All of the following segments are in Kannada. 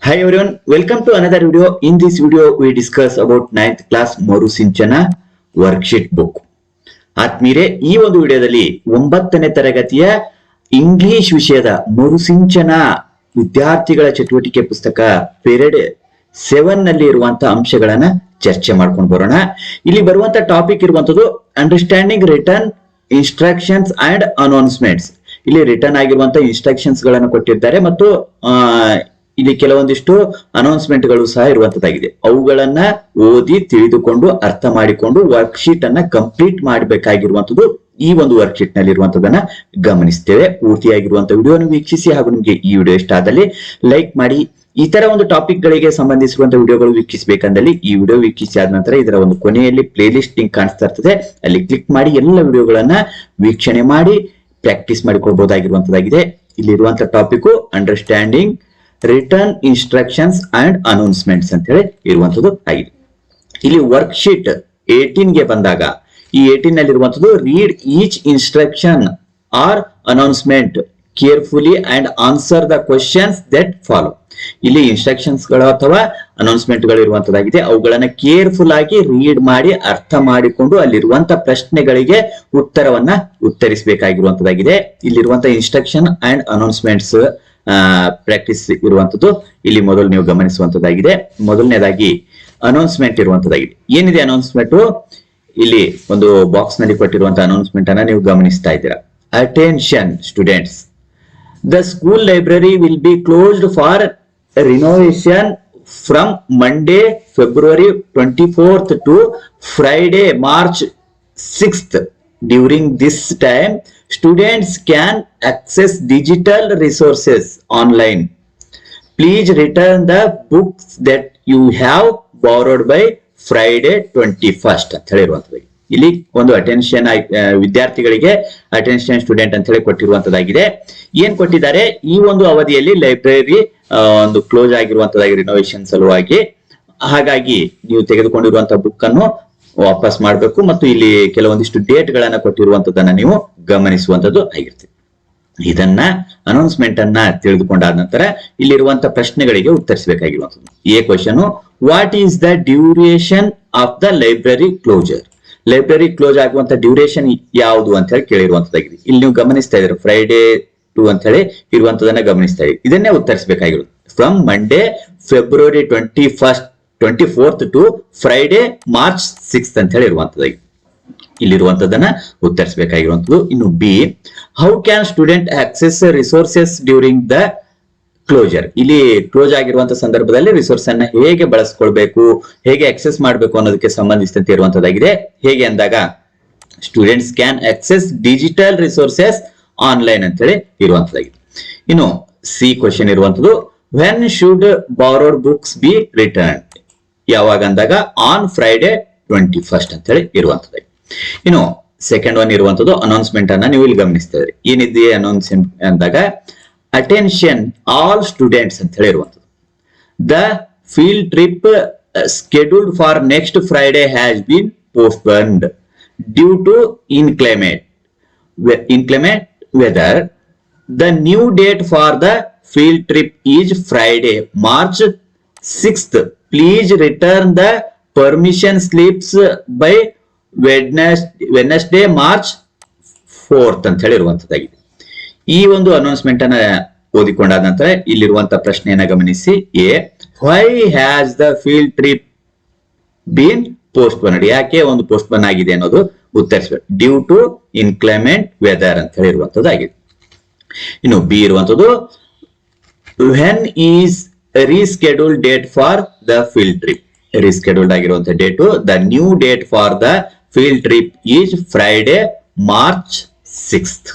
Hi everyone, welcome to another video. In this video, we discuss about 9th class Marusinchana worksheet book. ಆತ್ಮೀರೆ ಈ ಒಂದು ವಿಡಿಯೋದಲ್ಲಿ ಒಂಬತ್ತನೇ ತರಗತಿಯ ಇಂಗ್ಲಿಷ್ ವಿಷಯದ ಮರುಸಿಂಚನ ವಿದ್ಯಾರ್ಥಿಗಳ ಚಟುವಟಿಕೆ ಪುಸ್ತಕ ಪೀರಿಯಡ್ ಸೆವೆನ್ನಲ್ಲಿ ಇರುವಂತಹ ಅಂಶಗಳನ್ನ ಚರ್ಚೆ ಮಾಡ್ಕೊಂಡು ಬರೋಣ ಇಲ್ಲಿ ಬರುವಂತ ಟಾಪಿಕ್ ಇರುವಂತದ್ದು understanding written instructions and announcements ಇಲ್ಲಿ ರಿಟರ್ನ್ ಆಗಿರುವಂತಹ ಇನ್ಸ್ಟ್ರಕ್ಷನ್ಸ್ಗಳನ್ನು ಕೊಟ್ಟಿರ್ತಾರೆ ಮತ್ತು ಇಲ್ಲಿ ಕೆಲವೊಂದಿಷ್ಟು ಅನೌನ್ಸ್ಮೆಂಟ್ಗಳು ಸಹ ಇರುವಂತದ್ದಾಗಿದೆ. ಅವುಗಳನ್ನ ಓದಿ ತಿಳಿದುಕೊಂಡು, ಅರ್ಥ ಮಾಡಿಕೊಂಡು ವರ್ಕ್ಶೀಟ್ ಅನ್ನ ಕಂಪ್ಲೀಟ್ ಮಾಡಬೇಕಾಗಿರುವಂತದ್ದು ಈ ಒಂದು ವರ್ಕ್ಶೀಟ್ನಲ್ಲಿ ಇರುವಂತದನ್ನ ಗಮನಿಸ್ತೇವೆ. ಪೂರ್ತಿಯಾಗಿರುವಂತಹ ವಿಡಿಯೋನ ವೀಕ್ಷಿಸಿ ಹಾಗೂ ನಿಮಗೆ ಈ ವಿಡಿಯೋ ಇಷ್ಟ ಆದಲ್ಲಿ ಲೈಕ್ ಮಾಡಿ. ಇತರ ಒಂದು ಟಾಪಿಕ್ ಗಳಿಗೆ ಸಂಬಂಧಿಸಿರುವಂತಹ ವಿಡಿಯೋಗಳು ವೀಕ್ಷಿಸಬೇಕಂದಲ್ಲಿ ಈ ವಿಡಿಯೋ ವೀಕ್ಷಿಸಿ ಆದ ನಂತರ ಇದರ ಒಂದು ಕೊನೆಯಲ್ಲಿ ಪ್ಲೇ ಲಿಸ್ಟ್ ಲಿಂಕ್ ಕಾಣಿಸ್ತಾ ಇರ್ತದೆ. ಅಲ್ಲಿ ಕ್ಲಿಕ್ ಮಾಡಿ ಎಲ್ಲ ವಿಡಿಯೋಗಳನ್ನ ವೀಕ್ಷಣೆ ಮಾಡಿ ಪ್ರಾಕ್ಟೀಸ್ ಮಾಡಿಕೊಳ್ಬಹುದಾಗಿರುವಂತದ್ದಾಗಿದೆ. ಇಲ್ಲಿರುವಂತಹ topic understanding written instructions and announcements ಅಂತ ಹೇಳಿ ಇರುವಂತದ್ದು ಆಗಿದೆ. ಇಲ್ಲಿ ವರ್ಕ್ಶೀಟ್ ಏಟೀನ್ಗೆ ಬಂದಾಗ, ಈ ಏಟೀನ್ನಲ್ಲಿ ಇರುವಂತದ್ದು read each instruction or announcement carefully and answer the questions that follow ಇಲ್ಲಿ ಇನ್ಸ್ಟ್ರಕ್ಷನ್ಸ್ಗಳು ಅಥವಾ ಅನೌನ್ಸ್ಮೆಂಟ್ಗಳು ಇರುವಂತದ್ದಾಗಿದೆ ಅವುಗಳನ್ನ ಕೇರ್ಫುಲ್ ಆಗಿ ರೀಡ್ ಮಾಡಿ, ಅರ್ಥ ಮಾಡಿಕೊಂಡು ಅಲ್ಲಿರುವಂತ ಪ್ರಶ್ನೆಗಳಿಗೆ ಉತ್ತರವನ್ನ ಉತ್ತರಿಸಬೇಕಾಗಿರುವಂತದ್ದಾಗಿದೆ ಇಲ್ಲಿರುವಂತ ಇನ್ಸ್ಟ್ರಕ್ಷನ್ ಅಂಡ್ ಅನೌನ್ಸ್ಮೆಂಟ್ಸ್ ಪ್ರಾಕ್ಟೀಸ್ ಇರುವಂತದ್ದು. ಇಲ್ಲಿ ಮೊದಲು ನೀವು ಗಮನಿಸುವಂತದ್ದಾಗಿದೆ. ಮೊದಲನೇದಾಗಿ ಅನೌನ್ಸ್ಮೆಂಟ್ ಇರುವಂತದ್ದಾಗಿದೆ. ಏನಿದೆ ಅನೌನ್ಸ್ಮೆಂಟ್ ಇಲ್ಲಿ ಒಂದು ಬಾಕ್ಸ್ನಲ್ಲಿ ಕೊಟ್ಟಿರುವಂತಹ ಅನೌನ್ಸ್ಮೆಂಟ್ ಅನ್ನ ನೀವು ಗಮನಿಸ್ತಾ ಇದ್ದೀರಾ. Attention students the school library will be closed for for renovation from Monday, February 24th to Friday, March 6th. During this time, students can access digital resources online. Please return the books that you have borrowed by Friday 21st ಅಂತ ಹೇಳಿರುವಂತದ್ದು ಇಲ್ಲಿ ಒಂದು ಅಟೆನ್ಷನ್ ವಿದ್ಯಾರ್ಥಿಗಳಿಗೆ ಅಟೆನ್ಷನ್ ಸ್ಟೂಡೆಂಟ್ ಅಂತ ಹೇಳಿ ಕೊಟ್ಟಿರುವಂತದ್ದಾಗಿದೆ ಏನ್ ಕೊಟ್ಟಿದ್ದಾರೆ? ಈ ಒಂದು ಅವಧಿಯಲ್ಲಿ ಲೈಬ್ರರಿ ಒಂದು ಕ್ಲೋಸ್ ಆಗಿರುವಂತದ್ದಾಗಿ ರಿನೋವೇಷನ್ ಸಲುವಾಗಿ. ಹಾಗಾಗಿ ನೀವು ತೆಗೆದುಕೊಂಡಿರುವಂತಹ ಬುಕ್ ಅನ್ನು ವಾಪಸ್ ಮಾಡಬೇಕು ಮತ್ತು ಇಲ್ಲಿ ಕೆಲವೊಂದಿಷ್ಟು ಡೇಟ್ ಗಳನ್ನ ಕೊಟ್ಟಿರುವಂತದನ್ನ ನೀವು ಗಮನಿಸುವಂತದ್ದು ಆಗಿರ್ತದೆ ಇದನ್ನ ಅನೌನ್ಸ್ಮೆಂಟ್ ಅನ್ನ ತಿಳಿದುಕೊಂಡಾದ ನಂತರ ಇಲ್ಲಿರುವಂತ ಪ್ರಶ್ನೆಗಳಿಗೆ ಉತ್ತರಿಸಬೇಕಾಗಿರುವಂತದ್ದು. A question what is the duration of the library closure library close ಆಗುವಂತ ಡ್ಯೂರೇಷನ್ ಯಾವುದು ಅಂತ ಹೇಳಿ ಕೇಳಿರುವಂತದ್ದಾಗಿದೆ. ಇಲ್ಲಿ ನೀವು ಗಮನಿಸ್ತಾ ಇದ್ದೀರಾ? ಫ್ರೈಡೇ ಟು ಅಂತ ಹೇಳಿ ಇರುವಂತದನ್ನ ಗಮನಿಸ್ತಾ ಇದ್ದೀವಿ ಇದನ್ನೇ ಉತ್ತರಿಸಬೇಕಾಗಿರೋದು from Monday February twenty first twenty fourth to Friday March sixth ಅಂತ ಹೇಳಿ ಇರುವಂತದ್ದಾಗಿ ಇಲ್ಲಿರುವಂತದನ್ನ ಉತ್ತರಿಸಬೇಕಾಗಿರುವಂತದ್ದು ಇನ್ನು B how can student access resources during the closure ಇಲ್ಲಿ ಕ್ಲೋಸ್ ಆಗಿರುವಂತ ಸಂದರ್ಭದಲ್ಲಿ ರಿಸೋರ್ಸ್ ಅನ್ನ ಹೇಗೆ ಬಳಸ್ಕೊಳ್ಬೇಕು, ಹೇಗೆ ಆಕ್ಸೆಸ್ ಮಾಡಬೇಕು ಅನ್ನೋದಕ್ಕೆ ಸಂಬಂಧಿಸಿದಂತೆ ಇರುವಂತದ್ದಾಗಿದೆ ಹೇಗೆ ಅಂದಾಗ students can access digital resources online ಅಂತ ಹೇಳಿ ಇರುವಂತದ್ದಾಗಿದೆ ಇನ್ನು ಸಿ ಕ್ವಶನ್ ಇರುವಂತದ್ದು when should borrowed books be return ಯಾವಾಗ ಅಂದಾಗ ಆನ್ ಫ್ರೈಡೆ ಟ್ವೆಂಟಿ ಫಸ್ಟ್ ಅಂತ ಹೇಳಿ ಇರುವಂತದ್ದು ಇನ್ನು ಸೆಕೆಂಡ್ ಒನ್ ಇರುವಂತದ್ದು ಅನೌನ್ಸ್ಮೆಂಟ್ ಅನ್ನ ನೀವು ಇಲ್ಲಿ ಗಮನಿಸ್ತಾ ಇದ್ರಿ. ಏನಿದೆ ಅನೌನ್ಸ್ಮೆಂಟ್ ಅಂದಾಗ ಅಟೆನ್ಷನ್ ಆಲ್ ಸ್ಟೂಡೆಂಟ್ಸ್ ಅಂತ ಹೇಳಿ ಇರುವಂತದ್ದು the field trip scheduled for next Friday has been postponed due to inclement inclement weather the new date for the field trip is Friday March 6th. Please return the permission slips by Wednesday, Wednesday March 4th ಅಂತ ಹೇಳಿರುವಂತದ್ದಾಗಿದೆ. ಈ ಒಂದು ಅನೌನ್ಸ್ಮೆಂಟ್ ಅನ್ನ ಓದಿಕೊಂಡಾದ ನಂತರ ಇಲ್ಲಿರುವಂತ ಪ್ರಶ್ನೆಯನ್ನ ಗಮನಿಸಿ. A why has the field trip been postpone ಯಾಕೆ ಒಂದು ಪೋಸ್ಟ್ಪೋನ್ ಆಗಿದೆ ಅನ್ನೋದು ಉತ್ತರಿಸಬೇಕು ಡ್ಯೂ ಟು ಇನ್ಕ್ಲೈಮೆಂಟ್ ವೆದರ್ ಅಂತ ಹೇಳಿರುವಂತದ್ದಾಗಿದೆ. ಇನ್ನು ಬಿ ಇರುವಂತದ್ದು when is reschedule date for the field trip rescheduled ಆಗಿರುವಂತ date the new date for the field trip is Friday March sixth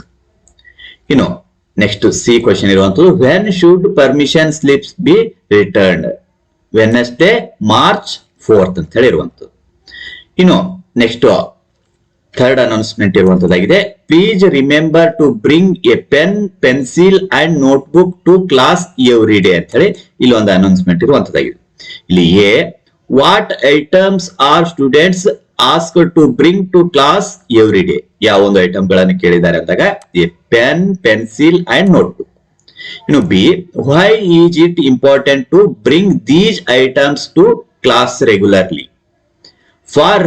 ಇನ್ನು ನೆಕ್ಸ್ಟ್ ಸಿ ಕ್ವಶನ್ ಇರುವಂತದ್ದು when should permission slips be returned Wednesday March fourth ಅಂತ ಹೇಳಿ ಇನ್ನು next third announcement ಇರುವಂತದ್ದಾಗಿದೆ. Please remember to bring a pen pencil and notebook to class every day ಅಂತ ಹೇಳಿ ಇಲ್ಲಿ ಒಂದು ಅನೌನ್ಸ್ಮೆಂಟ್ ಇರುವಂತದ್ದಾಗಿದೆ. ಇಲ್ಲಿ A what items are students ask to bring to class every day ಯಾವ ಒಂದು ಐಟಮ್ಗಳನ್ನು ಕೇಳಿದ್ದಾರೆ ಅಂದಾಗ A pen pencil and notebook ಇನ್ನು B why is it important to bring these items to class regularly for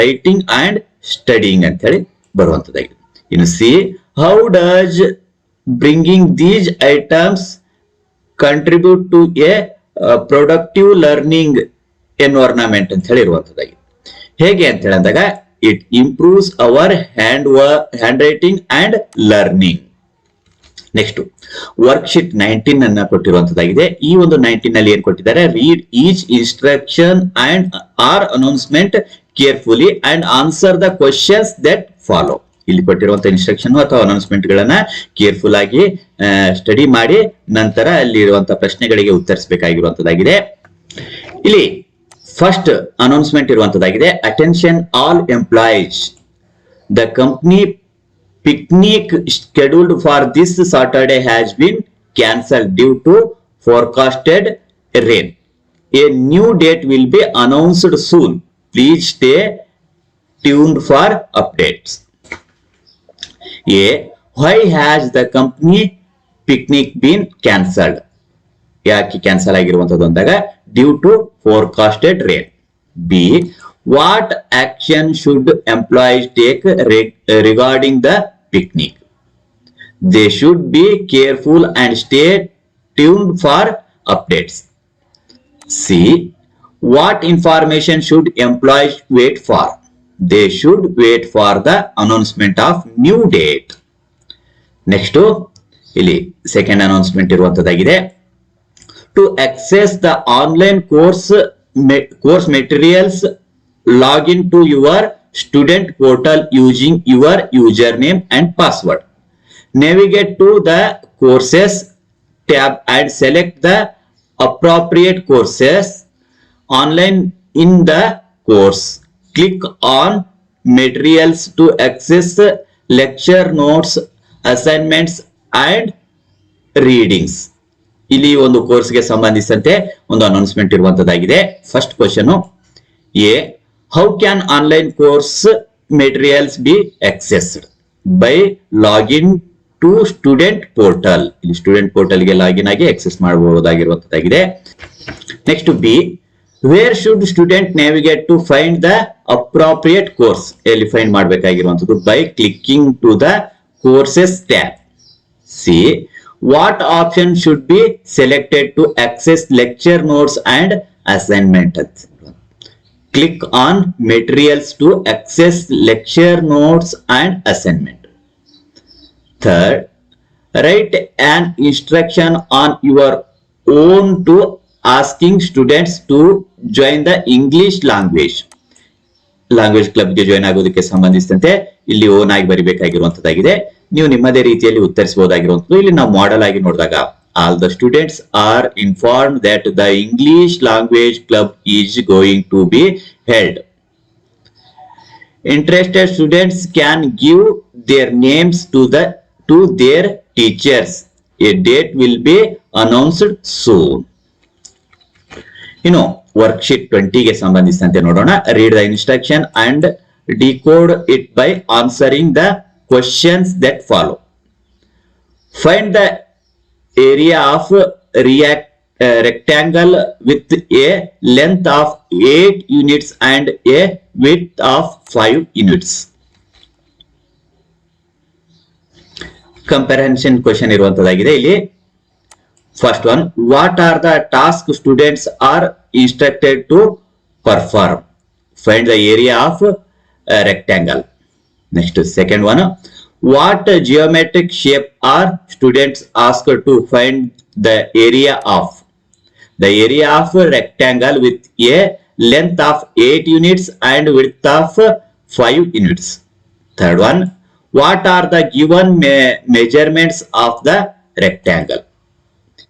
writing and studying ಅಂತ ಹೇಳಿ ಬರುವಂತದ್ದಾಗಿದೆ ಇನ್ನು C how does bringing these items contribute to a productive learning environment ಅಂತ ಹೇಳಿ ಇರುವಂತದ್ದಾಗಿದೆ ಹೇಗೆ ಅಂತ ಹೇಳಿದಾಗ it improves our hand handwriting and learning next worksheet nineteen ಅನ್ನ ಕೊಟ್ಟಿರುವಂತದ್ದಾಗಿದೆ. ಈ ಒಂದು ನೈನ್ಟೀನ್ನಲ್ಲಿ ಏನ್ ಕೊಟ್ಟಿದ್ದಾರೆ? Read each instruction and or announcement carefully and answer the questions that follow ಇಲ್ಲಿ ಕೊಟ್ಟಿರುವಂತ ಇನ್ಸ್ಟ್ರಕ್ಷನ್ ಅಥವಾ ಅನೌನ್ಸ್ಮೆಂಟ್ ಗಳನ್ನ ಕೇರ್ಫುಲ್ ಆಗಿ ಸ್ಟಡಿ ಮಾಡಿ, ನಂತರ ಅಲ್ಲಿ ಇರುವಂತಹ ಪ್ರಶ್ನೆಗಳಿಗೆ ಉತ್ತರಿಸಬೇಕಾಗಿರುವಂತದ್ದಾಗಿದೆ. ಇಲ್ಲಿ first announcement ಇರುವಂತದ್ದಾಗಿದೆ. Attention all employees the company picnic scheduled for this Saturday has been cancelled due to forecasted rain. A new date will be announced soon. Please stay tuned for updates. A. Why has the company picnic been cancelled? ಯಾಕೆ ಕ್ಯಾನ್ಸಲ್ ಆಗಿರುವಂತದ್ದು ಅಂದಾಗ due to forecasted rain be what action should employees take regarding the picnic they should be careful and stay tuned for updates C what information should employees wait for they should wait for the announcement of new date next ಇಲ್ಲಿ ಸೆಕೆಂಡ್ ಅನೌನ್ಸ್ಮೆಂಟ್ ಇರುವಂತದ್ದಾಗಿದೆ. To access the online course course materials login to your student portal using your username and password navigate to the courses tab and select the appropriate courses online in the course click on materials to access lecture notes assignments and readings ಇಲ್ಲಿ ಒಂದು ಕೋರ್ಸ್ಗೆ ಸಂಬಂಧಿಸಿದಂತೆ ಒಂದು announcement ಇರುವಂತದ್ದಾಗಿದೆ first question A how can online course materials be accessed? By login to student portal ಇಲ್ಲಿ ಸ್ಟೂಡೆಂಟ್ ಪೋರ್ಟಲ್ಗೆ ಲಾಗಿನ್ ಆಗಿ access ಮಾಡಬಹುದಾಗಿರುವಂತದ್ದಾಗಿದೆ. Next B where should student navigate to find the appropriate course ಎಲ್ಲಿ find ಮಾಡಬೇಕಾಗಿರುವಂತದ್ದು by clicking to the courses tab C what option should be selected to access lecture notes and assignment click on materials to access lecture notes and assignment third write an instruction on your own to asking students to join the english language language ಕ್ಲಬ್ಗೆ join ಆಗೋದಕ್ಕೆ ಸಂಬಂಧಿಸಿದಂತೆ ಇಲ್ಲಿ ಓನ್ ಆಗಿ ಬರಿಬೇಕಾಗಿರುವಂತದ್ದಾಗಿದೆ ನೀವು ನಿಮ್ಮದೇ ರೀತಿಯಲ್ಲಿ ಉತ್ತರಿಸಬಹುದಾಗಿರುವಂತದ್ದು ಇಲ್ಲಿ ನಾವು ಮಾಡೆಲ್ ಆಗಿ ನೋಡಿದಾಗ all the students are inform that the English language club is going to be held interested students can give their names to the to their teachers a date will be announced soon ಇನ್ನು ವರ್ಕ್ಶೀಟ್ ಟ್ವೆಂಟಿಗೆ ಸಂಬಂಧಿಸಿದಂತೆ ನೋಡೋಣ read the instruction and decode it by answering the questions that follow find the area of react rectangle with a length of 8 units and a width of 5 units. Comparison question ಇರುವಂತದ್ದಾಗಿದೆ ಇಲ್ಲಿ first one what are the task students are instructed to perform find the area of rectangle next second one What geometric shape are students ask to find the area of the area of rectangle with a length of eight units and width of five units Third one, what are the given me- measurements of the rectangle?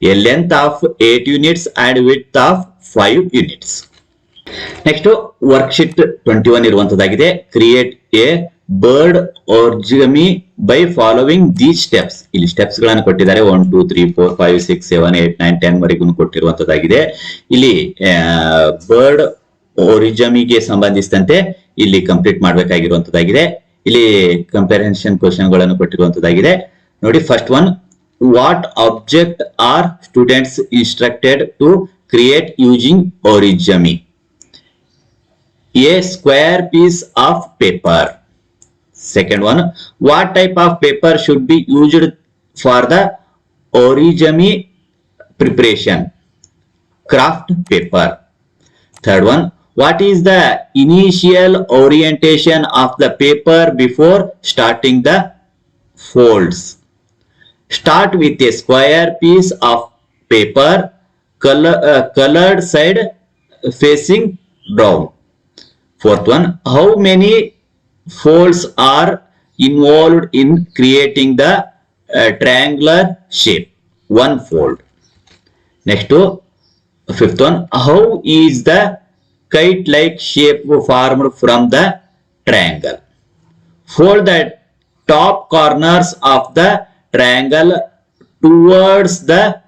A length of 8 units and width of 5 units. Next worksheet twenty one ಇರುವಂತದ್ದಾಗಿದೆ create A bird origami by following these steps ಇಲ್ಲಿ ಸ್ಟೆಪ್ಸ್ಗಳನ್ನು ಕೊಟ್ಟಿದ್ದಾರೆ. One two three four five six seven eight nine ten ವರೆಗೂ ಕೊಟ್ಟಿರುವಂತದ್ದಾಗಿದೆ. ಇಲ್ಲಿ ಬರ್ಡ್ ಒರಿಜಮಿಗೆ ಸಂಬಂಧಿಸಿದಂತೆ ಇಲ್ಲಿ ಕಂಪ್ಲೀಟ್ ಮಾಡಬೇಕಾಗಿರುವಂತದ್ದಾಗಿದೆ. ಇಲ್ಲಿ ಕಂಪ್ಯಾರಿಸನ್ ಕ್ವಶನ್ಗಳನ್ನು ಕೊಟ್ಟಿರುವಂತದ್ದಾಗಿದೆ. ನೋಡಿ first one what object are students instructed to create using origami a square piece of paper. Second one what type of paper should be used for the origami preparation? Craft paper. Third one what is the initial orientation of the paper before starting the folds? Start with a square piece of paper color, uh, colored side facing down fourth one how many folds are involved in creating the uh, triangular shape. One fold. Next to fifth one. How is the kite like shape formed from the triangle? Fold the top corners of the triangle towards the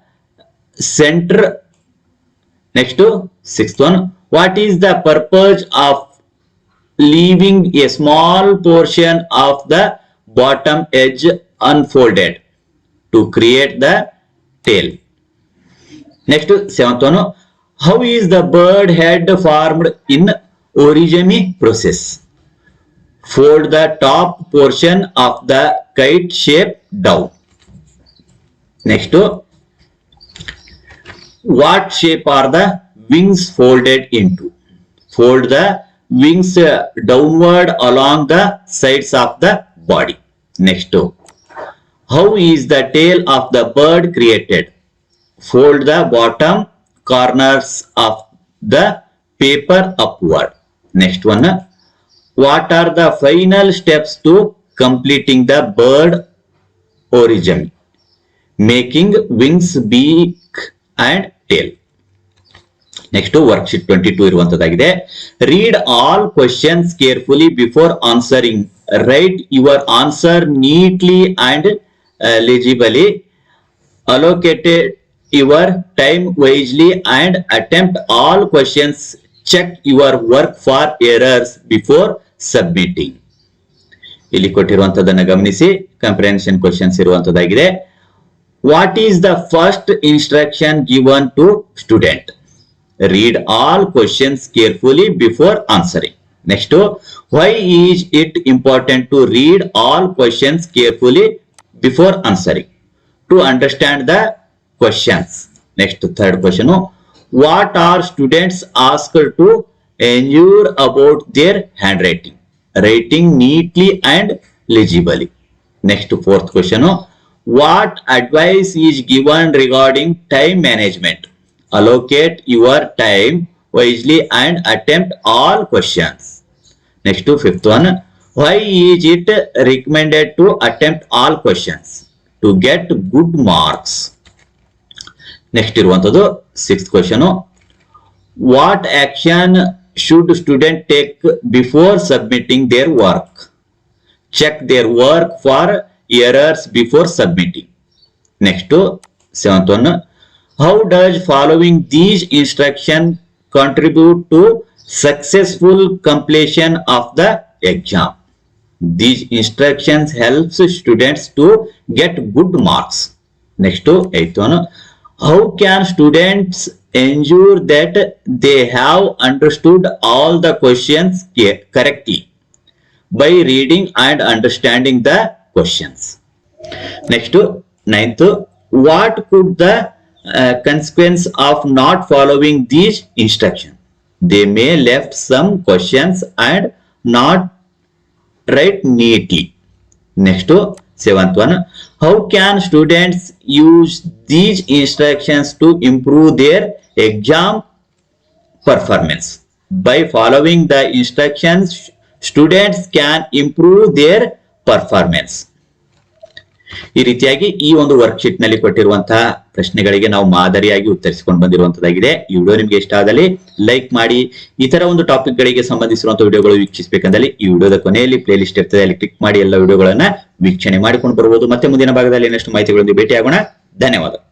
center. Next to sixth one. What is the purpose of leaving a small portion of the bottom edge unfolded to create the tail. Next seventh one how is the bird head formed in origami process? Fold the top portion of the kite shape down. Next what shape are the wings folded into? Fold the wings downward along the sides of the body. Next. How is the tail of the bird created? Fold the bottom corners of the paper upward. Next one. What are the final steps to completing the bird origami making wings beak and tail next worksheet twenty two ಇರುವಂತದ್ದಾಗಿದೆ read all questions carefully before answering write your answer neatly and legibly allocated your time wisely and attempt all questions check your work for errors before submitting ಇಲ್ಲಿ ಕೊಟ್ಟಿರುವಂತದನ್ನ ಗಮನಿಸಿ. Comprehension questions ಇರುವಂತದ್ದಾಗಿದೆ. What is the first instruction given to student read all questions carefully before answering. Next why is it important to read all questions carefully before answering? To understand the questions. Next third question. What are students asked to ensure about their handwriting? Writing neatly and legibly. Next fourth question. What advice is given regarding time management allocate your time wisely and attempt all questions next to fifth one why is it recommended to attempt all questions to get good marks next ಇರುವಂತದ್ದು six question what action should student take before submitting their work check their work for errors before submitting next seventh one how does following these instruction contribute to successful completion of the exam? These instructions helps students to get good marks. Next to eighth one. How can students ensure that they have understood all the questions correctly? By reading and understanding the questions. Next, to ninth, what could the uh, consequence of not following these instructions? They may left some questions and not write neatly. Next, to seventh one, how can students use these instructions to improve their exam performance? By following the instructions, students can improve their performance. ಈ ರೀತಿಯಾಗಿ ಈ ಒಂದು ವರ್ಕ್ಶೀಟ್ನಲ್ಲಿ ಕೊಟ್ಟಿರುವಂತಹ ಪ್ರಶ್ನೆಗಳಿಗೆ ನಾವು ಮಾದರಿಯಾಗಿ ಉತ್ತರಿಸಿಕೊಂಡು ಬಂದಿರುವಂತದ್ದಾಗಿದೆ. ಈ ವಿಡಿಯೋ ನಿಮ್ಗೆ ಇಷ್ಟ ಆದಲ್ಲಿ ಲೈಕ್ ಮಾಡಿ. ಇತರ ಒಂದು ಟಾಪಿಕ್ ಗಳಿಗೆ ಸಂಬಂಧಿಸಿರುವಂತಹ ವಿಡಿಯೋಗಳು ವೀಕ್ಷಿಸಬೇಕಂದಲ್ಲಿ ಈ ವಿಡಿಯೋದ ಕೊನೆಯಲ್ಲಿ ಪ್ಲೇ ಲಿಸ್ಟ್ ಇರ್ತದೆ. ಅಲ್ಲಿ ಕ್ಲಿಕ್ ಮಾಡಿ ಎಲ್ಲ ವಿಡಿಯೋಗಳನ್ನ ವೀಕ್ಷಣೆ ಮಾಡಿಕೊಂಡು ಬರಬಹುದು ಮತ್ತೆ ಮುಂದಿನ ಭಾಗದಲ್ಲಿ ಇನ್ನಷ್ಟು ಮಾಹಿತಿಗಳೊಂದಿಗೆ ಭೇಟಿಯಾಗೋಣ. ಧನ್ಯವಾದ.